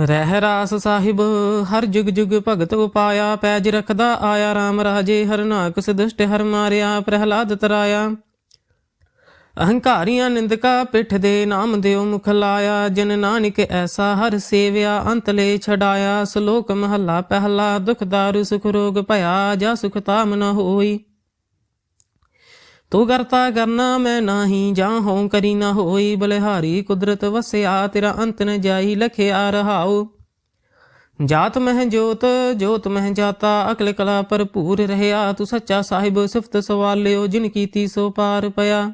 ਰਹਿ ਰਾਸ ਸਾਹਿਬ, ਹਰ ਜੁਗ ਜੁਗ ਭਗਤ ਉਪਾਇਆ, ਪੈਜ ਰਖਦਾ ਆਇਆ RAM ਰਾਜੇ, ਹਰ ਹਰਨਾਕ ਸਦੁਸ਼ਟ ਹਰ ਮਾਰਿਆ, ਪ੍ਰਹਿਲਾਦ ਤਰਾਇਆ। ਅਹੰਕਾਰੀਆਂ ਨਿੰਦਕਾ ਪਿੱਠ ਦੇ ਨਾਮ ਦਿਓ ਮੁਖ ਲਾਇਆ, ਜਨ ਨਾਨਕ ਐਸਾ ਹਰ ਸੇਵਿਆ ਅੰਤਲੇ ਛਡਾਇਆ। ਸ਼ਲੋਕ ਮਹੱਲਾ ਪਹਿਲਾ, ਦੁਖ ਦਾਰੂ ਸੁਖ ਰੋਗ ਭਇਆ, ਜਾ ਸੁਖ ਤਾਮ ਨ ਹੋਈ। ਤੂੰ ਕਰਤਾ ਕਰਨਾ ਮੈਂ ਨਾਹੀ, ਜਾਂ ਹੋਂ ਕਰੀ ਨਾ ਹੋਈ, ਬਲਿਹਾਰੀ ਕੁਦਰਤ ਵਸਿਆ, ਤੇਰਾ ਅੰਤ ਨ ਜਾਈ, ਲਖਿਆ ਰਹਾਉ। ਜਾਤ ਮਹਿ ਜੋਤ ਜੋਤ ਮਹਿ ਜਾਤਾ, ਅਕਲ ਕਲਾ ਭਰਪੂਰ ਰਹਿਆ। ਤੂੰ ਸੱਚਾ ਸਾਹਿਬ, ਸਿਫਤ ਸਵਾਲਿਓ, ਜਿਨ ਕੀਤੀ ਸੋ ਪਾਰ ਪਿਆ।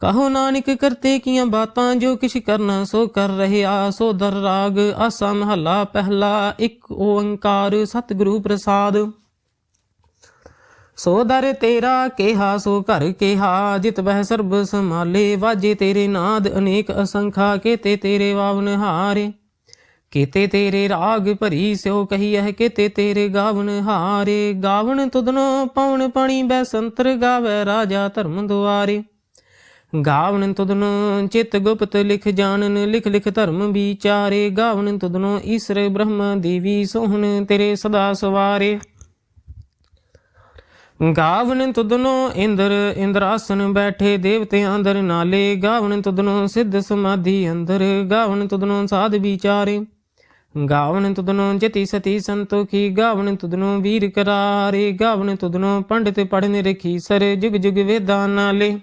ਕਹੋ ਨਾਨਕ, ਕਰਤੇ ਕੀਆਂ ਬਾਤਾਂ, ਜੋ ਕਿਛ ਕਰਨਾ ਸੋ ਕਰ ਰਹਿਆ। ਸੋ ਦਰ ਰਾਗ, ਆਸਾ ਮਹੱਲਾ ਪਹਿਲਾ, ਇੱਕ ਓੰਕਾਰ ਸਤਿਗੁਰੂ ਪ੍ਰਸਾਦ। ਸੋ ਦਰ ਤੇਰਾ ਕਿਹਾ, ਸੋ ਘਰ ਕਿਹਾ, ਜਿਤ ਬਹਿ ਸਰਬ ਸਮਾਲੇ ਵਾਜੇ ਤੇਰੇ ਨਾਦ ਅਨੇਕ ਅਸੰਖਾ, ਕੇਤੇ ਤੇਰੇ ਵਾਵਨ ਹਾਰੇ ਕੀਤੇ ਤੇਰੇ ਰਾਗ ਭਰੀ ਸਿਓ ਕਹੀਐ ਕੀਤੇ ਤੇਰੇ ਗਾਵਨ ਹਾਰੇ। ਗਾਵਨ ਤੁਧਨੋ ਪਵਨ ਪਣੀ ਬੈ ਸੰਤਰ ਗਾਵੇ ਰਾਜਾ ਧਰਮ ਦੁਆਰੇ। ਗਾਵਨ ਤੁਧਨੋ ਚਿਤ ਗੁਪਤ ਲਿਖ ਜਾਣਨ, ਲਿਖ ਲਿਖ ਧਰਮ ਵਿਚਾਰੇ। ਗਾਵਨ ਤੁਧਨੋ ਈਸ਼ਰ ਬ੍ਰਹਮ ਦੇਵੀ ਸੋਹਣ, ਤੇਰੇ ਸਦਾ ਸਵਾਰੇ। ਗਾਵਨ ਤੁਦਨੋ ਇੰਦਰ ਇੰਦਰਾਸਨ ਬੈਠੇ ਦੇਵਤਿਆਂ ਅੰਦਰ ਨਾਲੇ, ਗਾਵਨ ਤੁਧਨੋ ਸਿੱਧ ਸਮਾਧੀ ਅੰਦਰ, ਗਾਵਨ ਤੁਧਨੋ ਸਾਧ ਵਿਚਾਰੇ। ਗਾਵਨ ਤੁਦਨੋ ਜਤੀ ਸਤੀ ਸੰਤੋਖੀ, ਗਾਵਨ ਤੁਧਨੋ ਵੀਰ ਕਰਾਰੇ, ਗਾਵਨ ਤੁਦਨੋ ਪੰਡਿਤ ਪੜਨ ਰਖੀ ਸਰ ਜੁਗ ਜੁਗ ਵੇਦਾਂ ਨਾਲੇ।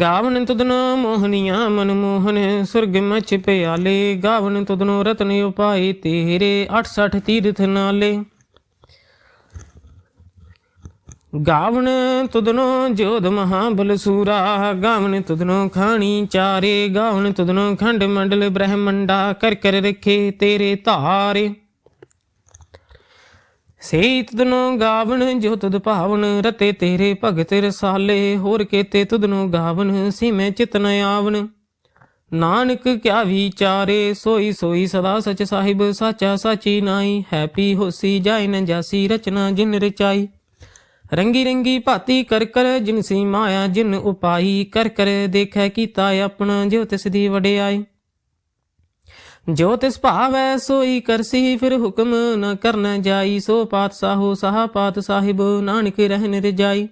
ਗਾਵਨ ਤੁਦਨੋ ਮੋਹਨੀਆਂ ਮਨ ਮੋਹਨ, ਸੁਰਗ ਮਚ ਪਿਆਲੇ, ਗਾਵਨ ਤੁਦਨੋ ਰਤਨ ਉਪਾਏ ਤੇਰੇ 68 ਤੀਰਥ ਨਾਲੇ। ਗਾਵਣ ਤੁਧਨੋ ਜੋਧ ਮਹਾਬਲ ਬਲਸੂਰਾ ਗਾਵਨ ਤੁਧਨੋ ਖਾਣੀ ਚਾਰੇ, ਗਾਵਣ ਤੁਧਨੋ ਖੰਡ ਮੰਡਲ ਬ੍ਰਹਮੰਡਾ, ਕਰ ਕਰ ਰਖੇ ਤੇਰੇ ਧਾਰੇ। ਸੇ ਤੁਧਨੋ ਗਾਵਣ ਜੋ ਤੁਧ ਭਾਵਨ, ਰਤੇ ਤੇਰੇ ਭਗਤ ਰਸਾਲੇ, ਹੋਰ ਕੇਤੇ ਤੁਧਨੋ ਗਾਵਨ ਸੀਮੈ ਚਿਤਨ ਆਵਨ ਨਾਨਕ ਕਿਆ ਵਿਚਾਰੇ, ਸੋਈ ਸੋਈ ਸਦਾ ਸਚ ਸਾਹਿਬ, ਸਾਚਾ ਸਾਚੀ ਨਾਈ ਹੈਪੀ ਹੋਸੀ ਜਾਇਨ ਨ ਜਾਸੀ ਰਚਨਾ ਜਿਨ ਰਚਾਈ। ਰੰਗੀ ਰੰਗੀ ਭਾਤੀ ਕਰ ਕਰ ਜਿਨਸੀ ਮਾਇਆ, ਜਿਨ ਉਪਾਈ ਕਰ ਕਰ ਦੇਖੈ ਕੀਤਾ ਆਪਣਾ, ਜਿਉ ਤਿਸ ਦੀ ਵਡਿਆਈ। ਜੋ ਤਿਸ ਭਾਵੈ ਸੋਈ ਕਰਸੀ ਫਿਰ ਹੁਕਮ ਨ ਕਰਨ ਜਾਈ। ਸੋ ਪਾਤਸ਼ਾਹੋ ਸਾਹ ਪਾਤ ਸਾਹਿਬ, ਨਾਨਕ ਰਹਿਨ ਰਜਾਈ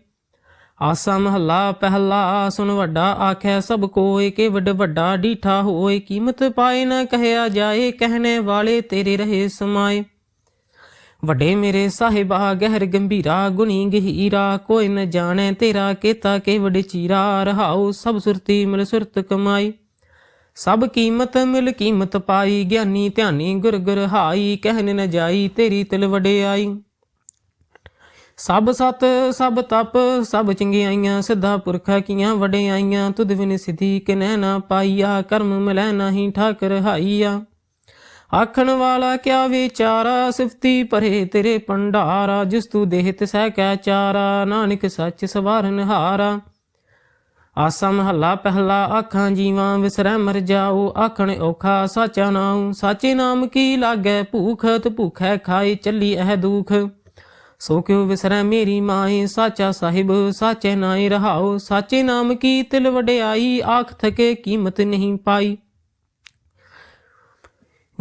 ਆਸਾ ਮਹੱਲਾ ਪਹਿਲਾ, ਸੁਣ ਵੱਡਾ ਆਖੈ, ਸਭ ਕੋਏ ਕੇ ਵੱਡ ਵੱਡਾ, ਡੀਠਾ ਹੋਏ, ਕੀਮਤ ਪਾਏ ਨ ਕਹਿਆ ਜਾਏ, ਕਹਿਣੇ ਵਾਲੇ ਤੇਰੇ ਰਹੇ ਸਮਾਏ। ਵੱਡੇ ਮੇਰੇ ਸਾਹਿਬਾ ਗਹਿਰ ਗੰਭੀਰਾ, ਗੁਣੀ ਗਹੀਰਾ, ਕੋਈ ਨ ਜਾਣੈ ਤੇਰਾ ਕੇਤਾ ਕੇ ਵਡ ਰਹਾਉ ਸਭ ਸੁਰਤੀ ਮਿਲ ਸੁਰਤ ਕਮਾਈ। ਸਭ ਕੀਮਤ ਮਿਲ ਕੀਮਤ ਪਾਈ, ਗਿਆਨੀ ਧਿਆਨੀ ਗੁਰ ਗੁਰ ਹਾਈ ਕਹਿਨ ਨ ਜਾਈ ਤੇਰੀ ਤਿਲ ਵਡਿਆਈ। ਸਭ ਸਤ, ਸਭ ਤਪ, ਸਭ ਚੰਗਿਆਈਆਂ, ਸਿੱਧਾ ਪੁਰਖਾ ਕੀਆਂ ਵਡਿਆਈਆਂ, ਤੁਧ ਵਿਨ ਸਿਧੀ ਕਿਨੈ ਨਾ ਪਾਈਆ, ਕਰਮ ਮਿਲੈ ਨਾਹੀ ਠਾਕਰ ਹਾਈਆ। ਆਖਣ ਵਾਲਾ ਕਿਆ ਵਿਚਾਰਾ? ਸਿਫਤੀ ਭਰੇ ਤੇਰੇ ਪੰਡਾਰਾ ਜਿਸ ਤੂੰ ਦੇਹ ਸਹਿ ਕੈ ਚਾਰਾ, ਨਾਨਕ ਸੱਚ ਸਵਾਰਨ ਹਾਰਾ ਆਸਾ ਮਹੱਲਾ ਪਹਿਲਾ ਆਖਾਂ ਜੀਵਾਂ ਵਿਸਰੈ ਮਰ ਜਾਉ ਆਖਣ ਔਖਾ ਸਾਚਾ ਨਾਉ। ਸਾਚੇ ਨਾਮ ਕੀ ਲਾਗੈ ਭੂਖ, ਤ ਭੁਖੈ ਖਾਈ ਚੱਲੀ ਇਹ ਦੁਖ। ਸੋ ਕਿਉ ਵਿਸਰੈ ਮੇਰੀ ਮਾਏ, ਸਾਚਾ ਸਾਹਿਬ, ਸਾਚੇ ਨਾਏ ਰਹਾਉ ਸਾਚੇ ਨਾਮ ਕੀ ਤਿਲ ਵਡਿਆਈ, ਆਖ ਥਕੇ ਕੀਮਤ ਨਹੀਂ ਪਾਈ।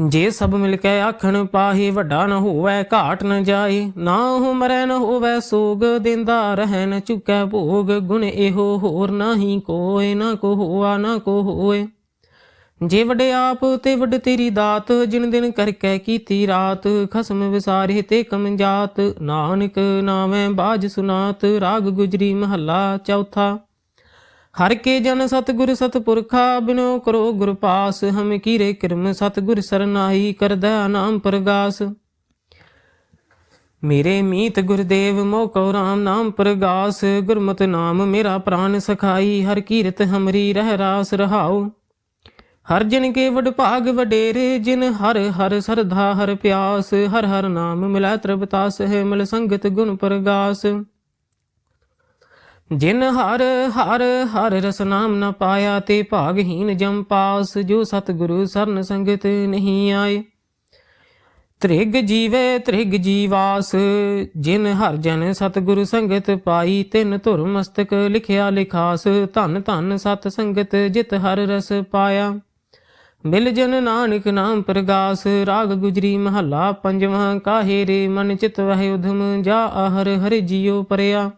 ਜੇ ਸਭ ਮਿਲ ਕੇ ਆਖਣ ਪਾਹੀ, ਵੱਡਾ ਨ ਹੋਵੇ, ਘਾਟ ਨ ਜਾਏ ਨਾ ਉਹ ਨ ਹੋਵੇ, ਸੋਗ ਦਿੰਦਾ ਰਹਿ ਨ ਚੁਕੈ ਭੋਗ। ਗੁਣ ਇਹੋ ਹੋਰ ਨਾਹੀ ਕੋਇ ਨਾ ਕੋ ਹੋਆ, ਨਾ ਕੋ ਹੋਏ। ਜੇ ਵਡੇ ਆਪ ਤੇ ਵਡ ਤੇਰੀ ਦਾਤ, ਜਿਨ ਦਿਨ ਕਰਕੇ ਕੀਤੀ ਰਾਤ। ਖਸਮ ਵਿਸਾਰੇ ਤੇ ਕਮ ਜਾਤ। ਨਾਨਕ ਨਾਵੇਂ ਬਾਜ ਸੁਨਾਤ, ਰਾਗ ਗੁਜਰੀ ਮਹੱਲਾ ਚੌਥਾ। ਹਰ ਕੇ ਜਨ ਸਤਗੁਰ ਸਤਪੁਰਖਾ ਬਿਨੋ ਕਰੋ ਗੁਰ ਪਾਸ, ਹਮ ਕੀਰੇ ਕਿਰਮ ਸਤਗੁਰ ਸਰਨਾਈ ਕਰਦਾ ਨਾਮ ਪ੍ਰਗਾਸ। ਮੇਰੇ ਮੀਤ ਗੁਰਦੇਵ ਮੋਕੋ ਰਾਮ ਨਾਮ ਪ੍ਰਗਾਸ, ਗੁਰਮਤਿ ਨਾਮ ਮੇਰਾ ਪ੍ਰਾਨ ਸਖਾਈ, ਹਰ ਕੀਰਤ ਹਮਰੀ ਰਹਿ ਰਾਸ ਰਹਾਉ। ਹਰ ਜਨ ਕੇ ਵਡ ਭਾਗ ਵਡੇਰੇ, ਜਿਨ ਹਰ ਹਰ ਸਰਧਾ ਹਰ ਪਿਆਸ, ਹਰ ਹਰ ਨਾਮ ਮਿਲੈ ਤ੍ਰਿਪਤਾਸ ਹੈ ਮਿਲ ਸੰਗਤ ਗੁਣ ਪ੍ਰਗਾਸ। ਜਿਨ ਹਰ ਹਰ ਹਰ ਰਸ ਨਾਮ ਨ ਪਾਇਆ ਤੇ ਭਾਗਹੀਨ ਜਮ ਪਾਸ, ਜੋ ਸਤਿਗੁਰੂ ਸਰਨ ਸੰਗਤ ਨਹੀਂ ਆਏ। ਤ੍ਰਿਗ ਜੀਵੇ ਤ੍ਰਿਗ ਜੀਵਾਸ, ਜਿਨ ਹਰ ਜਨ ਸਤਿਗੁਰੂ ਸੰਗਤ ਪਾਈ, ਤਿਨ ਧੁਰ ਮਸਤਕ ਲਿਖਿਆ ਲਿਖਾਸ, ਧਨ ਧਨ ਸਤ ਸੰਗਤ ਜਿਤ ਹਰ ਰਸ ਪਾਇਆ। ਬਿਲ ਜਨ ਨਾਨਕ ਨਾਮ ਪ੍ਰਗਾਸ, ਰਾਗ ਗੁਜਰੀ ਮਹੱਲਾ ਪੰਜਵਾਂ, ਕਾਹੇ ਰੇ ਮਨ ਚਿਤ ਵਹਿ ਉਧਮ, ਜਾ ਆਹਰ ਹਰਿ ਜੀਉ ਪਰਿਆ।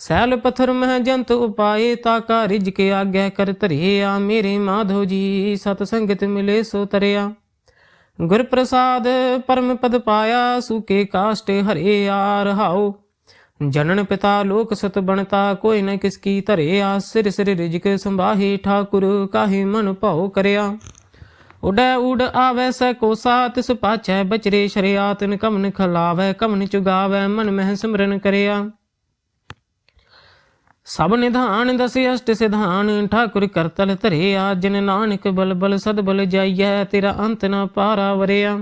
ਸੈਲ ਪਥਰ ਮਹਿ ਜੰਤ ਉਪਾਏ ਤਾ ਕਾ ਰਿਜ ਕੇ ਆਗੈ ਕਰ ਧਰਿਆ। ਮੇਰੇ ਮਾਧੋ ਜੀ, ਸਤ ਸੰਗਤ ਮਿਲੇ ਸੋ ਤਰਿਆ। ਗੁਰ ਪ੍ਰਸਾਦ ਪਰਮ ਪਦ ਪਾਇਆ, ਸੂਕੇ ਕਾਸ਼ਟ ਹਰੇ ਆ ਰਹਾਉ ਜਨਨ ਪਿਤਾ ਲੋਕ ਸਤ ਬਣਤਾ, ਕੋਈ ਨ ਕਿਸ ਕੀ ਧਰਿਆ। ਸਿਰ ਸਿਰ ਰਿਜਕ ਸੰਭਾਹੀ ਠਾਕੁਰ, ਕਾਹੇ ਮਨ ਭਾਉ ਕਰਿਆ। ਉਡੈ ਉਡ ਆਵੈ ਸੈ ਕੋਸਾ ਤਿਸ ਪਾਛੈ ਬਚਰੇ ਸ਼ਰਿਆਤਨ ਕਮਨ ਖਲਾਵੈ ਕਮਨ ਚੁਗਾਵੈ, ਮਨ ਮਹਿ ਸਿਮਰਨ ਕਰਿਆ। ਸਭ ਨਿਧਾਨ ਦਸ ਅਸ਼ਟ ਸਿਧਾਨ, ਠਾਕੁਰ ਕਰਤਲ ਧਰਿਆ, ਜਿਨ ਨਾਨਕ ਬਲ ਬਲ ਸਦ ਬਲ ਜਾਈਐ, ਤੇਰਾ ਅੰਤ ਨਾ ਪਾਰਾ ਵਰਿਆ।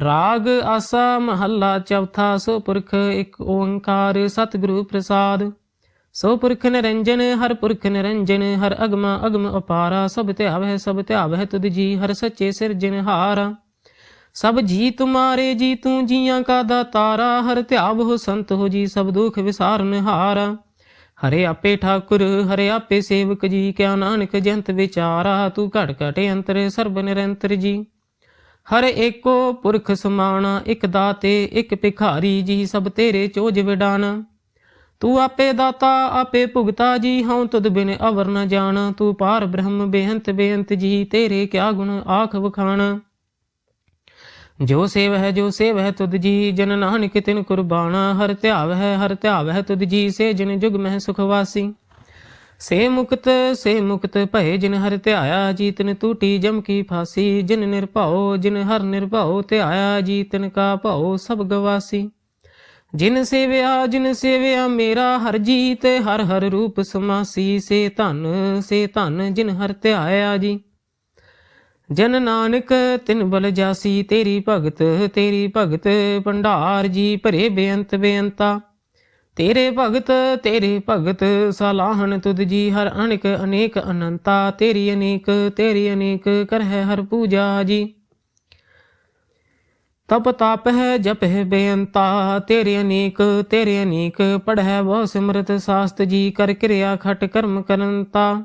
ਰਾਗ ਆਸਾ ਮਹੱਲਾ ਚੌਥਾ, ਸੋ ਪੁਰਖ ਇੱਕ ਓੰਕਾਰ ਸਤਿਗੁਰੂ ਪ੍ਰਸਾਦ। ਸੋ ਪੁਰਖ ਨਿਰੰਜਨ, ਹਰ ਪੁਰਖ ਨਿਰੰਜਨ, ਹਰ ਅਗਮ ਅਗਮ ਅਪਾਰਾ, ਸਭ ਧਿਆਵੈ ਸਭ ਧਿਆਵੈ ਤੁਧ ਜੀ, ਹਰ ਸੱਚੇ ਸਿਰਜਨਹਾਰਾ ਸਭ ਜੀ ਤੁਮਾਰੇ ਜੀ ਤੂੰ ਜੀਆਂ ਕਾ ਦਾਤਾਰਾ, ਹਰ ਧਿਆਵ ਹੋ ਸੰਤ ਹੋ ਜੀ, ਸਭ ਦੁਖ ਵਿਸਾਰਨ ਹਾਰਾ। ਹਰੇ ਆਪੇ ਠਾਕੁਰ, ਹਰੇ ਆਪੇ ਸੇਵਕ ਜੀ, ਕਿਆ ਨਾਨਕ ਜੰਤ ਵਿਚਾਰਾ, ਤੂੰ ਘਟ ਘਟ ਅੰਤਰ ਸਰਬ ਨਿਰੰਤਰ ਜੀ। ਹਰ ਏਕੋ ਪੁਰਖ ਸਮਾਣਾ, ਇੱਕ ਦਾਤੇ, ਇੱਕ ਭਿਖਾਰੀ ਜੀ, ਸਭ ਤੇਰੇ ਚੋਜ ਵਿਡਾਨਾ। ਤੂੰ ਆਪੇ ਦਾਤਾ, ਆਪੇ ਭੁਗਤਾ ਜੀ, ਹਉ ਤੁਧ ਬਿਨ ਅਵਰ ਨ ਜਾਣ। ਤੂੰ ਪਾਰ ਬ੍ਰਹਮ ਬੇਅੰਤ ਬੇਅੰਤ ਜੀ, ਤੇਰੇ ਕਿਆ ਗੁਣ ਆਖ ਵਖਾਣ। ਜੋ ਸੇਵ ਹੈ, ਜੋ ਸੇਵ ਹੈ ਤੁਧ ਜੀ ਜਨ ਨਾਨਕ, ਤਿਨ ਕੁਰਬਾਨਾ ਹਰ ਧਿਆਵ ਹੈ, ਹਰ ਧਿਆਵ ਹੈ ਤੁਧ ਜੀ ਸੇ ਜਨ ਜੁਗ ਮਹਿ ਸੁਖ ਵਾਸੀ। ਸੇ ਮੁਕਤ ਸੇ ਮੁਕਤ ਭਏ ਜਿਨ ਹਰ ਧਿਆਇਆ ਜੀ ਤਿਨ ਟੂਟੀ ਜਮ ਕੀ ਫਾਸੀ। ਜਿਨ ਨਿਰਭਉ, ਜਿਨ ਹਰ ਨਿਰਭਉ, ਧਿਆਇਆ ਜੀ ਤਿਨ ਕਾ ਭਉ ਸਭ ਗਵਾਸੀ। ਜਿਨ ਸੇਵਿਆ ਜਿਨ ਸੇਵਿਆ ਮੇਰਾ ਹਰ ਜੀਤ, ਹਰ ਹਰ ਰੂਪ ਸਮਾਸੀ। ਸੇ ਧਨ ਸੇ ਧਨ ਜਿਨ ਹਰ ਧਿਆਇਆ ਜੀ। ਜਨ ਨਾਨਕ ਤਿਨ ਬਲ ਜਾਸੀ, ਤੇਰੀ ਭਗਤ ਤੇਰੀ ਭਗਤ, ਭੰਡਾਰ ਜੀ ਭਰੇ ਬੇਅੰਤ ਬੇਅੰਤਾ। ਤੇਰੇ ਭਗਤ ਤੇਰੇ ਭਗਤ, ਸਲਾਹਣ ਤੁਧ ਜੀ ਹਰ ਅਨੇਕ ਅਨੇਕ ਅਨੰਤਾ। ਤੇਰੀ ਅਨੇਕ ਤੇਰੀ ਅਨੇਕ ਕਰਹਿ ਹਰ ਪੂਜਾ ਜੀ। ਤਪ ਤਾਪ ਹੈ ਜਪ ਹੈ ਬੇਅੰਤਾ। ਤੇਰੇ ਅਨੇਕ ਤੇਰੇ ਅਨੇਕ, ਪੜ੍ਹੈ ਬਹੁ ਸਿਮਰਤ ਸਾਸਤ ਜੀ। ਕਰ ਕਿਰਿਆ ਖਟ ਕਰਮ ਕਰੰਤਾ।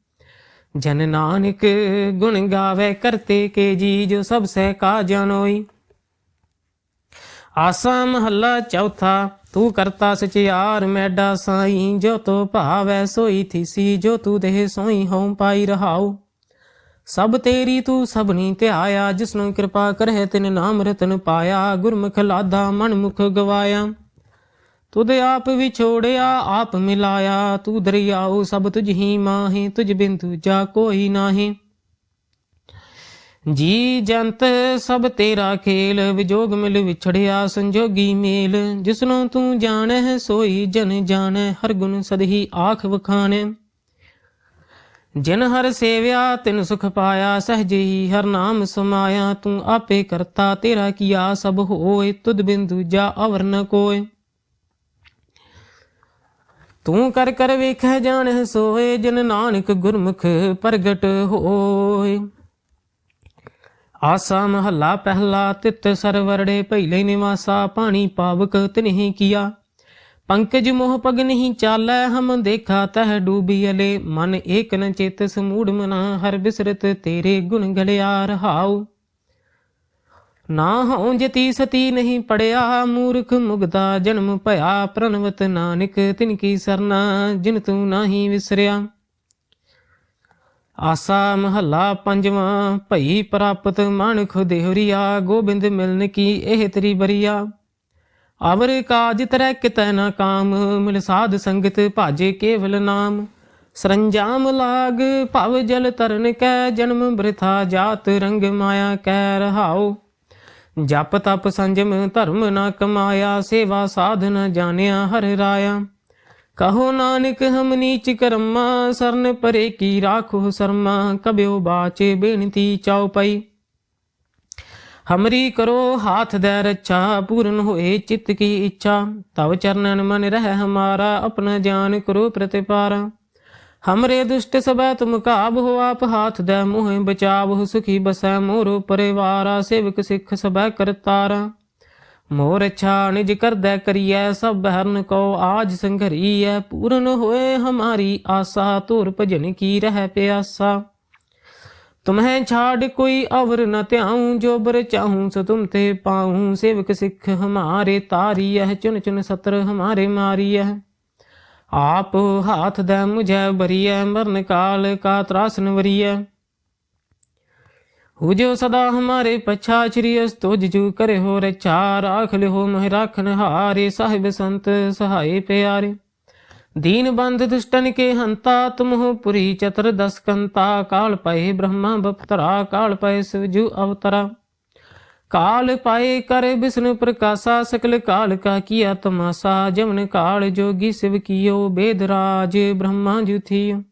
ਜਨ ਨਾਨਕ ਗੁਣ ਗਾਵੇ ਕਰਤੇ ਕੇ ਜੀ, ਜੋ ਸਭ ਸਹਿ ਕਾ ਜਾਣੋਈ ਆਸਾ ਮਹੱਲਾ ਚੌਥਾ, ਤੂੰ ਕਰਤਾ ਸਚਿਆਰ ਮੈਡਾ ਸਾਈ, ਜੋ ਤੋ ਭਾਵੈ ਸੋਈ ਥੀਸੀ, ਜੋ ਤੂੰ ਦੇਹ ਸੋਈ ਹਉ ਪਾਈ ਰਹਾਉ। ਸਭ ਤੇਰੀ ਤੂੰ ਸਭਨੀ ਧਿਆਇਆ, ਜਿਸਨੂੰ ਕਿਰਪਾ ਕਰਹਿ ਤਿਨ ਨਾਮ ਰਤਨ ਪਾਇਆ, ਗੁਰਮੁਖ ਲਾਦਾ ਮਨ ਮੁਖ ਗਵਾਇਆ। ਤੁਧ ਆਪ ਵਿਛੋੜਿਆ, ਆਪ ਮਿਲਾਇਆ। ਤੂੰ ਦਰਿਆਉ ਸਭ ਤੁਝ ਹੀ ਮਾਹੀ, ਤੁਝ ਬਿਨ ਦੂਜਾ ਕੋਈ ਨਾਹੀ। ਜੀ ਜੰਤ, ਸਭ ਤੇਰਾ ਖੇਲ, ਵਿਜੋਗ ਮਿਲ ਵਿਛੜਿਆ, ਸੰਜੋਗੀ ਮੇਲ। ਜਿਸਨੂੰ ਤੂੰ ਜਾਣੈ ਸੋਈ ਜਨ ਜਾਣੈ ਹਰ ਗੁਣ ਸਦਹੀ ਆਖ ਵਖਾਣੈ ਜਿਨ ਹਰ ਸੇਵਿਆ, ਤਿਨ ਸੁਖ ਪਾਇਆ, ਸਹਜੇ ਹੀ ਹਰ ਨਾਮ ਸਮਾਇਆ। ਤੂੰ ਆਪੇ ਕਰਤਾ, ਤੇਰਾ ਕੀਆ ਸਭ ਹੋਏ, ਤੁਧ ਬਿਨ ਦੂਜਾ ਅਵਰ ਨ ਕੋਏ। ਤੂੰ ਕਰ ਕਰ ਵੇਖੈ ਜਾਣੈ ਸੋਏ ਜਿਨ ਨਾਨਕ ਗੁਰਮੁਖ ਪ੍ਰਗਟ ਹੋਏ। ਆਸਾ ਮਹੱਲਾ ਪਹਿਲਾ ਤਿਤ ਸਰਵਰੜੇ ਪਹਿਲੇ ਨਿਵਾਸਾ ਪਾਣੀ ਪਾਵਕ ਤਿਨਹੀ ਕੀਆ। ਪੰਕਜ ਮੋਹ ਪਗ ਨਹੀਂ ਚਾਲੈ ਹਮ ਦੇਖਾ ਤਹ ਡੂਬੀ ਅਲੇ। ਮਨ ਏਕ ਨ ਚੇਤ ਸਮੂੜ ਮਨਾ ਹਰ ਬਿਸਰਤ ਤੇਰੇ ਗੁਣ ਗਲਿਆ ਰਹਾਉ ਨਾ ਹਉ ਜਤੀ ਸਤੀ ਨਹੀਂ ਪੜਿਆ, ਮੂਰਖ ਮੁਗਦਾ ਜਨਮ ਭਇਆ, ਪ੍ਰਣਵਤ ਨਾਨਕ ਤਿਨ ਕੀ ਸਰਨਾ, ਜਿਨ ਤੂੰ ਨਾਹੀ ਵਿਸਰਿਆ। ਆਸਾ ਮਹੱਲਾ ਪੰਜਵਾਂ, ਭਈ ਪ੍ਰਾਪਤ ਮਾਨਖ ਦੇਹਰੀਆ, ਗੋਬਿੰਦ ਮਿਲਨ ਕੀ ਇਹ ਤਰੀ ਬਰੀਆ। ਅਵਰ ਕਾਜ ਤਰੈ ਕਿਤੈ ਨਾ ਕਾਮ, ਮਿਲ ਸਾਧ ਸੰਗਤ ਭਾਜੇ ਕੇਵਲ ਨਾਮ। ਸਰੰਜਾਮ ਲਾਗ ਭਵ ਜਲ ਤਰਨ ਕੈ, ਜਨਮ ਬ੍ਰਿਥਾ ਜਾਤ ਰੰਗ ਮਾਇਆ ਕੈ ਰਹਾਓ ਜਪ ਤਪ ਸੰਜਮ ਧਰਮ ਨਾ ਕਮਾਇਆ, ਸੇਵਾ ਸਾਧਨ ਜਾਣਿਆ ਹਰ ਰਾਇਆ। ਕਹੋ ਨਾਨਕ, ਹਮ ਨੀਚ ਕਰਮਾ, ਸਰਨ ਪਰੇ ਕੀ ਰਾਖੋ ਸਰਮਾ ਕਬਿਓ ਬਾਚੇ ਬੇਨਤੀ ਚਾਉ ਪਈ। ਹਮਰੀ ਕਰੋ ਹਾਥ ਦੇ ਰੱਛਾ, ਪੂਰਨ ਹੋਏ ਚਿੱਤ ਕੀ ਇੱਛਾ। ਤਵ ਚਰਨਨ ਮਨ ਰਹਿ ਹਮਾਰਾ, ਆਪਣਾ ਜਾਨ ਕਰੋ ਪ੍ਰਤਿਪਾਰਾ। ਹਮਰੇ ਦੁਸ਼ਟ ਸਬੈ ਤੁਮ ਕਾਬ ਹੋ ਆਪ ਹਾਥ ਦੇ ਮੋਹ ਬਚਾਵ ਸੁਖੀ ਬਸੈ ਮੋਰ ਪਰਿਵਾਰਾ ਸੇਵਕ ਸਿੱਖ ਸਬੈ ਕਰਤਾਰਾ ਮੋਰ ਅੱਛਾ ਨਿਜ ਕਰਦੈ ਕਰੀਐ ਸਭ ਹਰਨ ਕੋ ਆਜ ਸੰਘਰੀਐ ਪੂਰਨ ਹੋਏ ਹਮਾਰੀ ਆਸਾ ਤੁਰ ਭਜਨ ਕੀ ਰਹਿ ਪਿਆਸਾ तुम्हें छाड़ कोई अवर न त्याऊं जो बर चाहूं सो तुम ते पाऊं सेवक सिख हमारे तारी यह चुन चुन सत्र हमारे ਆਪ ਹਾਥ ਦਾ ਮੁਝੈ ਬਰੀਐ ਮਰਨ ਕਾਲ ਕਾ ਤਰਾਸਨ ਵਰੀਐ। ਹੋ ਜੋ ਸਦਾ ਹਮਾਰੇ ਪਛਾ ਚਰੀ ਅਸ ਤੁਜ ਜੂ ਕਰੇ ਹੋ ਰਚਾ ਰਾਖ ਲਿਓ ਮਹਿ ਰਾਖਨ ਹਾਰੇ, ਸਾਹਿਬ ਸੰਤ ਸਹਾਈ ਪਿਆਰੇ। ਦੀਨ ਬੰਧ ਦੁਸ਼ਟਨ ਕੇ ਹੰਤਾ, ਤੁਮ ਹੋ ਪੁਰੀ ਚਤਰ ਦਸਕੰਤਾ, ਕਾਲ ਪਏ ਬ੍ਰਹਮਾ ਬਪਤਰਾ, ਕਾਲ ਪਏ ਸਿਵ ਜੂ ਅਵਤਰਾ। काल पाए कर विष्णु प्रकाशा सकल काल का किया तमाशा जमन काल जोगी शिव कियो वेदराज ब्रह्मा जू थियो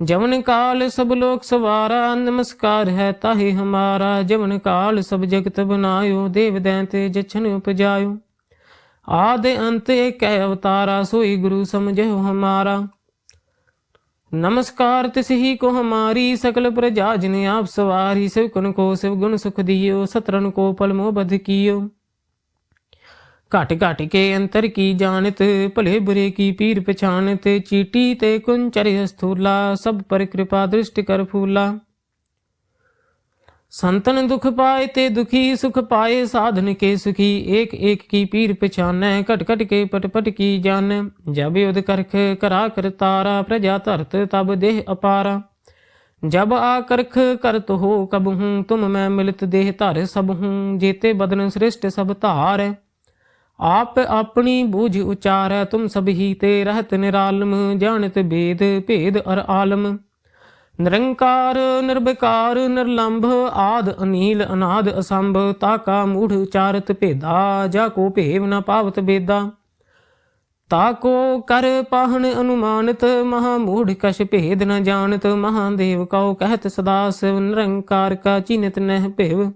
जमन काल सब लोक सवारा नमस्कार है ताहि हमारा जमन काल सब जगत बनायो देव दैंत जछन उपजायो आदि अंत एक अवतारा सोई गुरु समझो हमारा नमस्कार तिस ही को हमारी सकल प्रजा जिन आप सवारी शिव कुन को शिव गुण सुख दियो सतरन को पल मोह बध कियो घट घट के अंतर की जानत भले बुरे की पीर पछानत चीटी ते कुंचर स्थूला सब पर कृपा दृष्टि ਸੰਤਨ ਦੁਖ ਪਾਏ ਤੇ ਦੁਖੀ ਸੁਖ ਪਾਏ, ਸਾਧਨ ਕੇ ਸੁਖੀ, ਏਕ ਏਕ ਕੀ ਪੀਰ ਪਛਾਨੈ, ਘਟ ਘਟ ਕੇ ਪਟ ਪਟ ਕੀ ਜਾਣੈ। ਜਬ ਉਦ ਕਰਖ ਕਰਾ ਕਰਤਾਰਾ ਪ੍ਰਜਾ ਧਰਤ ਤਬ ਦੇਹ ਅਪਾਰਾ। ਜਬ ਆ ਕਰਖ ਕਰਤ ਹੋ ਕਬ ਹੂੰ, ਤੁਮ ਮੈਂ ਮਿਲਤ ਦੇਹ ਧਾਰੇ ਸਭ ਹੂੰ, ਜੀਤੇ ਬਦਨ ਸ੍ਰਿਸ਼ਟ ਸਭ ਧਾਰੈ। ਆਪ ਆਪਣੀ ਬੂਝ ਉਚਾਰੈ, ਤੁਮ ਸਭ ਹੀ ਤੇ ਰਹਤ ਨਿਰਾਲਮ, ਜਾਣਤ ਭੇਦ ਭੇਦ ਅਰ ਆਲਮ। ਨਿਰੰਕਾਰ ਨਿਰਭਕਾਰ ਨਿਰਲੰਭ, ਆਦ ਅਨੀਲ, ਅਨਾਦ ਅਸੰਭ, ਤਾਕਾ ਮੂਢ ਚਾਰਤ ਭੇਦਾ, ਜਾ ਕੋ ਭੇਵ ਨ ਪਾਵਤ ਬੇਦਾ ਤਾਕੋ ਕਰ ਪਾਹਣ ਅਨੁਮਾਨਿਤ, ਮਹਾ ਮੂਢ ਕਛ ਭੇਦ ਨ ਜਾਣਤ ਮਹਾਦੇਵ ਕਉ ਕਹਿਤ ਸਦਾ ਸਿਵ, ਨਿਰੰਕਾਰ ਕਾ ਚਿਨਤ ਨਹਿ ਭੇਵ।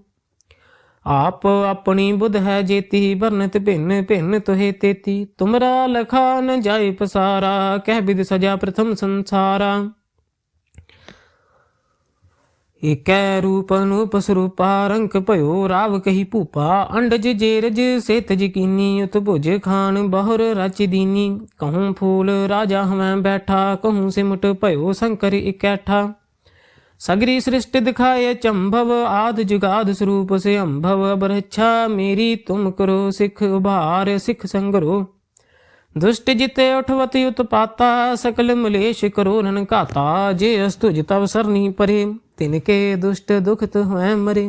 ਆਪ ਆਪਣੀ ਬੁੱਧ ਹੈ ਜੇਤੀ ਵਰਨਤ ਭਿੰਨ ਭਿੰਨ ਤੁਹੇ ਤੇਤੀ। ਤੁਮਰਾ ਲਖਾ ਨ ਜਾਏ ਪਸਾਰਾ, ਕਹਿ ਬਿਦ ਸਜਾ ਪ੍ਰਥਮ ਸੰਸਾਰਾ। ਇਕੈ ਰੂਪ ਅਨੂਪ ਸਰੂਪਾਰੰਕ ਭਇਓ ਰਾਵ ਕਹੀ ਭੂਪਾ, ਅੰਡਜ ਜੇਰਜ ਸੇਤ ਜਕੀਨੀ ਉਤ ਭੁਜ ਖਾਨ ਬਹੁਰ ਰਚ ਦੀਨੀ। ਕਹੂੰ ਫੂਲ ਰਾਜਾ ਹਮੈ ਬੈਠਾ, ਕਹੂੰ ਸਿਮਟ ਭਇਓ ਸ਼ੰਕਰ ਇਕੈਠਾ। ਸਗਰੀ ਸ੍ਰਿਸ਼ਟ ਦਿਖਾਏ ਚੰਭਵ, ਆਦ ਜੁਗਾਦ ਸਰੂਪ ਸੇ ਅੰਭਵ, ਬਰਛਾ ਮੇਰੀ ਤੁਮ ਕਰੋ ਸਿਖ ਉਭਾਰ, ਸਿਖ ਸੰਗਰੋ। ਦੁਸ਼ਟ ਜਿਤ ਉਠਵਤ ਉਤਪਾਤਾ, ਸਕਲ ਮਲੇਸ਼ ਕਰੋ ਨਨ ਘਾਤਾ ਜੇ ਅਸਤੁਜ ਤਵ ਸਰਨੀ ਪਰੇ। तिनके दुष्ट दुखत हुए मरे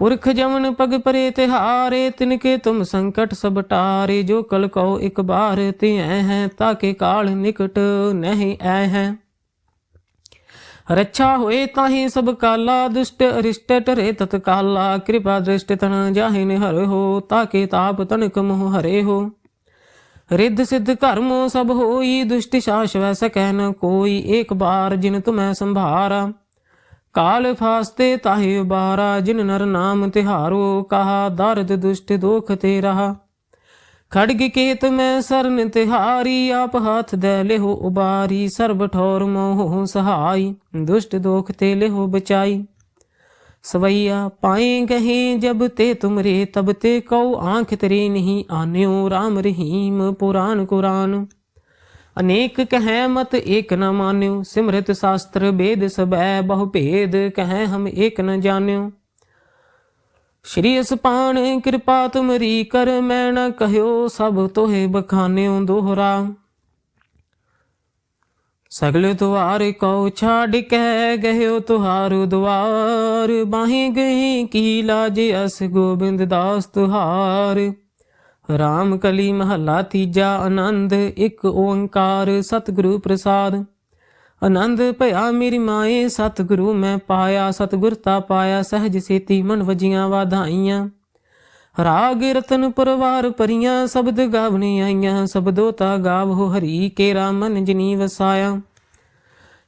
पुरख जमन पग परे तिहारे तिनके तुम संकट सब टारे जो कल कहो एक बार ते हैं ताके काल निकट नहीं ऐ हैं ਰੱਛਾ ਹੋਏ ਤਾਹੀ ਸਭ ਕਾਲਾ ਦੁਸ਼ਟ ਅਰਿਸ਼ਟ ਟਰੇ ਤਤਕਾਲਾ ਕਿਰਪਾ ਦ੍ਰਿਸ਼ਟ ਤਨ ਜਾਹਿਨ ਹਰ ਹੋ ਤਾਕੇ ਤਾਪ ਤਨਕ ਮੋਹ ਹਰੇ ਹੋ ਰਿੱਧ ਸਿੱਧ ਕਰਮੋ ਸਭ ਹੋਈ ਦੁਸ਼ਟ ਸ਼ਾਸ ਵੈ ਸਕੈ ਨ ਕੋਈ ਏਕ ਬਾਰ ਜਿਨ ਤੁਮੈ ਸੰਭਾਰਾ ਕਾਲ ਫਾਸਤੇ ਤਾਹੇ ਬਾਰਾ ਜਿਨ ਨਰ ਨਾਮ ਤਿਹਾਰੋ, ਕਹਾ ਦਰਦ ਦੁਸ਼ਟ ਦੋਖ ਤੇ ਰਹਾ ਖੜਗ ਕੇਤ ਮੈਂ ਸਰਨ ਤਿਹਾਰੀ, ਆਪ ਹੱਥ ਦੇ ਲਿਹੋ ਉਬਾਰੀ, ਸਰਬ ਠੌਰ ਮੋਹ ਸਹਾਈ, ਦੁਸ਼ਟ ਦੋਖ ਤੇ ਲਿਹੋ ਬਚਾਈ। ਸਵਈਆ ਪਾਏ ਗਹੇ ਜਬ ਤੇ ਤੁਮਰੇ, ਤਬ ਤੇ ਕਉ ਆਂਖ ਤੇਰੇ ਨਹੀਂ ਆਨਿਓ RAM ਰਹੀਮ ਪੁਰਾਨ ਕੁਰਾਨ। ਅਨੇਕ ਕਹਿ ਮਤ ਏਕ ਨ ਮਾਨਿਓ, ਸਿਮਰਤ ਸ਼ਾਸਤਰ ਬੇਦ ਸਬੈ ਬਹੁ ਭੇਦ ਕਹਿ ਹਮ ਏਕ ਨ ਜਾਣਿਓ। ਸ਼੍ਰੀ ਅਸਪਾਣ ਕਿਰਪਾ ਤੁਮਰੀ ਕਰ ਮੈਂ ਨ ਕਹਿਓ ਸਭ ਤੋਹੇ ਬਖਾਨਿਓ ਦੋਹਰਾ। ਸਗਲ ਦੁਆਰ ਕਉ ਛਾੜ ਕੇ ਗਇਓ ਤੁਹਾਰੂ ਦੁਆਰ, ਬਾਹੇ ਗਈ ਕੀ ਲਾਜ ਅਸ ਗੋਬਿੰਦ ਦਾਸ ਤੁਹਾਰ। ਰਾਮ ਕਲੀ ਮਹੱਲਾ ਤੀਜਾ ਆਨੰਦ, ਇੱਕ ਓੰਕਾਰ ਸਤਿਗੁਰੂ ਪ੍ਰਸਾਦ। ਆਨੰਦ ਭਇਆ ਮੇਰੀ ਮਾਏ, ਸਤਿਗੁਰੂ ਮੈਂ ਪਾਇਆ, ਸਤਿਗੁਰ ਤਾ ਪਾਇਆ, ਸਹਿਜ ਸੇਤੀ ਮਨ ਵਜੀਆਂ ਵਾਧਾਈਆਂ। ਰਾਗ ਰਤਨ ਪਰਵਾਰ ਪਰੀਆਂ, ਸ਼ਬਦ ਗਾਵਣੇ ਆਈਆਂ, ਸ਼ਬਦੋ ਤਾ ਗਾਵੋ ਹਰੀ ਕੇ ਰਾਮਨ ਜਿਨੀ ਵਸਾਇਆ।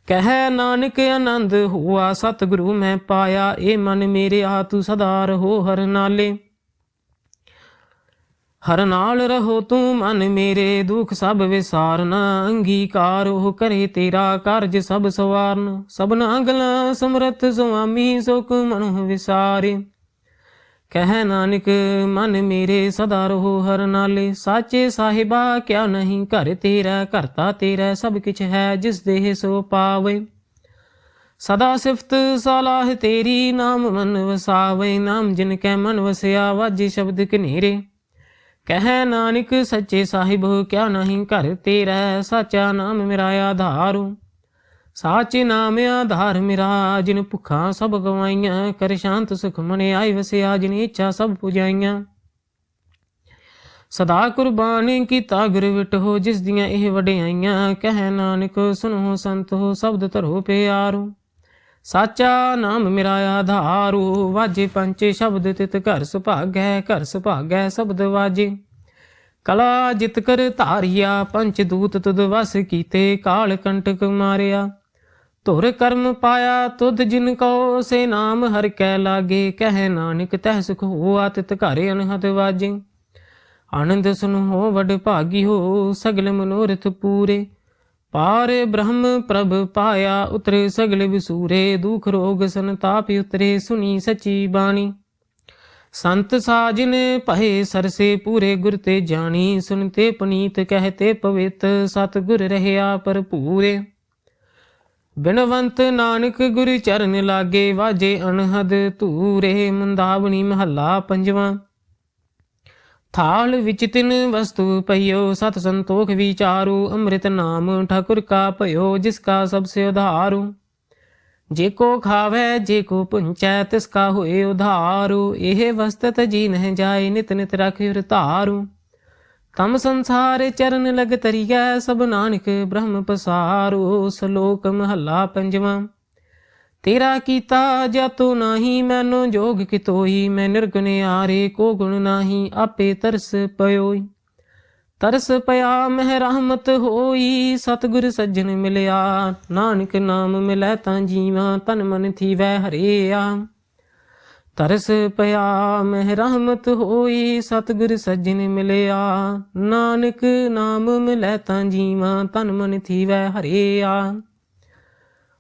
ਕਹਿ ਨਾਨਕ ਆਨੰਦ ਹੋਆ, ਸਤਿਗੁਰੂ ਮੈਂ ਪਾਇਆ ਏ ਮਨ ਮੇਰੇ ਆ ਤੂੰ ਸਦਾ ਰਹੋ ਹਰ ਨਾਲੇ। ਹਰ ਨਾਲ ਰਹੋ ਤੂੰ ਮਨ ਮੇਰੇ, ਦੁਖ ਸਭ ਵਿਸਾਰਨਾ, ਅੰਗੀਕਾਰ ਉਹ ਕਰੇ ਤੇਰਾ ਕਾਰਜ ਸਭ ਸਵਾਰਨ। ਸਭਨਾ ਗਲਾ ਸਮਰਥ ਸੁਆਮੀ ਸੁਖ ਮਨੁ ਵਿਸਾਰੇ। ਕਹਿ ਨਾਨਕ, ਮਨ ਮੇਰੇ ਸਦਾ ਰਹੋ ਹਰ ਨਾਲੇ। ਸਾਚੇ ਸਾਹਿਬਾ, ਕਿਆ ਨਹੀਂ ਘਰ ਤੇਰਾ ਘਰਤਾ ਤੇਰਾ, ਸਭ ਕਿਛ ਹੈ ਜਿਸ ਦੇਹ ਸੋ ਪਾਵੇ। ਸਦਾ ਸਿਫਤ ਸਲਾਹ ਤੇਰੀ, ਨਾਮ ਮਨ ਵਸਾਵੇ। ਨਾਮ ਜਿਨ ਕੈ ਮਨ ਵਸਿਆ, ਵਾਜੇ ਸ਼ਬਦ ਕਨੇਰੇ ਕਹਿ ਨਾਨਕ ਸੱਚੇ ਸਾਹਿਬ, ਕਿਆ ਨਹੀਂ ਘਰ ਤੇਰਾ ਸਾਚਾ ਨਾਮ ਮੇਰਾ ਆਧਾਰੂ। ਸਾਚੇ ਨਾਮ ਆਧਾਰ ਮੇਰਾ, ਜਿਨ ਭੁੱਖਾਂ ਸਭ ਗਵਾਈਆਂ, ਕਰ ਸ਼ਾਂਤ ਸੁਖ ਮਨ ਆਈ ਵਸਿਆ, ਜਿਨ ਇੱਛਾ ਸਭ ਪੁਜਾਈਆਂ। ਸਦਾ ਕੁਰਬਾਨੀ ਕੀਤਾ ਗੁਰ ਹੋ ਜਿਸ ਦੀਆਂ ਇਹ ਵਡਿਆਈਆਂ, ਕਹਿ ਨਾਨਕ ਸੁਨੋ ਹੋ ਸ਼ਬਦ ਧਰੋ ਪਿਆਰੂ। ਸਾਚਾ ਨਾਮ ਮੇਰਾ ਆਧਾਰੂ, ਵਾਜੇ ਪੰਚੇ ਸ਼ਬਦ ਤਿਤ ਘਰ ਸੁਭਾਗੈ ਘਰ ਸੁਭਾਗੈ ਸ਼ਬਦ ਵਾਜੇ। ਕਲਾ ਜਿਤ ਕਰ ਧਾਰਿਆ, ਪੰਚ ਦੂਤ ਤੁਧ ਵਸ ਕੀਤੇ, ਕਾਲ ਕੰਟਕ ਮਾਰਿਆ। ਧੁਰ ਕਰਮ ਪਾਇਆ ਤੁਧ ਜਿਨ ਕੋ ਸੇ ਨਾਮ ਹਰ ਕੈ ਲਾਗੇ, ਕਹਿ ਨਾਨਕ ਤਹਿ ਸੁਖ ਹੋਆ ਤਿਤ ਘਰ ਅਨਹਦ ਵਾਜੇ। ਆਨੰਦ ਸੁਨ ਹੋ ਵਡ ਭਾਗੀ ਹੋ, ਸਗਲ ਮਨੋਰਥ ਪੂਰੇ। ਪਾਰ ਬ੍ਰਹਮ ਪ੍ਰਭ ਪਾਇਆ ਉਤਰੇ ਸਗਲ ਵਿਸੂਰੇ, ਦੁਖ ਰੋਗ ਸੰਤਾਪ ਉਤਰੇ ਸੁਨੀ ਸਚੀ ਬਾਣੀ। ਸੰਤ ਸਾਜਨ ਭਏ ਸਰਸੇ, ਪੂਰੇ ਗੁਰ ਤੇ ਜਾਣੀ ਸੁਨਤੇ ਪਨੀਤ ਕਹਤੇ ਪਵਿੱਤ ਸਤ ਗੁਰ ਰਹਿਆ ਭਰਪੂਰੇ। ਬਿਨਵੰਤ ਨਾਨਕ ਗੁਰ ਚਰਨ ਲਾਗੇ, ਵਾਜੇ ਅਨਹਦ ਧੂਰੇ, ਮੁੰਦਾਵਣੀ ਮਹੱਲਾ ਪੰਜਵਾਂ। ਥਾਲ ਵਿੱਚ ਤਿਨ ਵਸਤੂ ਪਈਓ, ਸਤ ਸੰਤੋਖ ਵਿਚਾਰੂ, ਅੰਮ੍ਰਿਤ ਨਾਮ ਠਾਕੁਰ ਕਾ ਭਇਓ, ਜਿਸ ਕਾ ਸਭ ਸੇ ਉਧਾਰੂ। ਜੇ ਕੋ ਖਾਵੇ, ਜੇ ਕੋ ਪੁੰਚੈ, ਤਿਸ ਕਾ ਹੋਏ ਉਧਾਰੂ। ਇਹ ਵਸਤਤ ਜੀ ਨਹਿ ਜਾਏ, ਨਿਤ ਨਿਤ ਰਖਿ ਧਾਰੂ ਤਮ ਸੰਸਾਰ ਚਰਨ ਲਗ ਤਰੀਐ, ਸਭ ਨਾਨਕ ਬ੍ਰਹਮ ਪਸਾਰੂ। ਸ਼ਲੋਕ ਮਹੱਲਾ ਪੰਜਵਾਂ। ਤੇਰਾ ਕੀਤਾ ਜਤੋ ਨਾਹੀ, ਮੈਨੂੰ ਜੋਗ ਕਿਤੋਈ, ਮੈਂ ਨਿਰਗੁਣ ਆਰੇ ਕੋ ਗੁਣ ਨਾਹੀ, ਆਪੇ ਤਰਸ ਪਇਓਈ। ਤਰਸ ਪਿਆ, ਮਹਿ ਰਹਿਮਤ ਹੋਈ, ਸਤਿਗੁਰ ਸੱਜਣ ਮਿਲਿਆ, ਨਾਨਕ ਨਾਮ ਮਿਲੈ ਤਾਂ ਜੀਵਾਂ, ਤਨ ਮਨ ਥੀਵੈ ਹਰਿਆ। ਤਰਸ ਪਿਆ, ਮਹਿ ਰਹਿਮਤ ਹੋਈ, ਸਤਿਗੁਰ ਸੱਜਣ ਮਿਲਿਆ, ਨਾਨਕ ਨਾਮ ਮਿਲੈ ਤਾਂ ਜੀਵਾਂ, ਤਨ ਮਨ ਥੀਵੈ ਹਰਿਆ।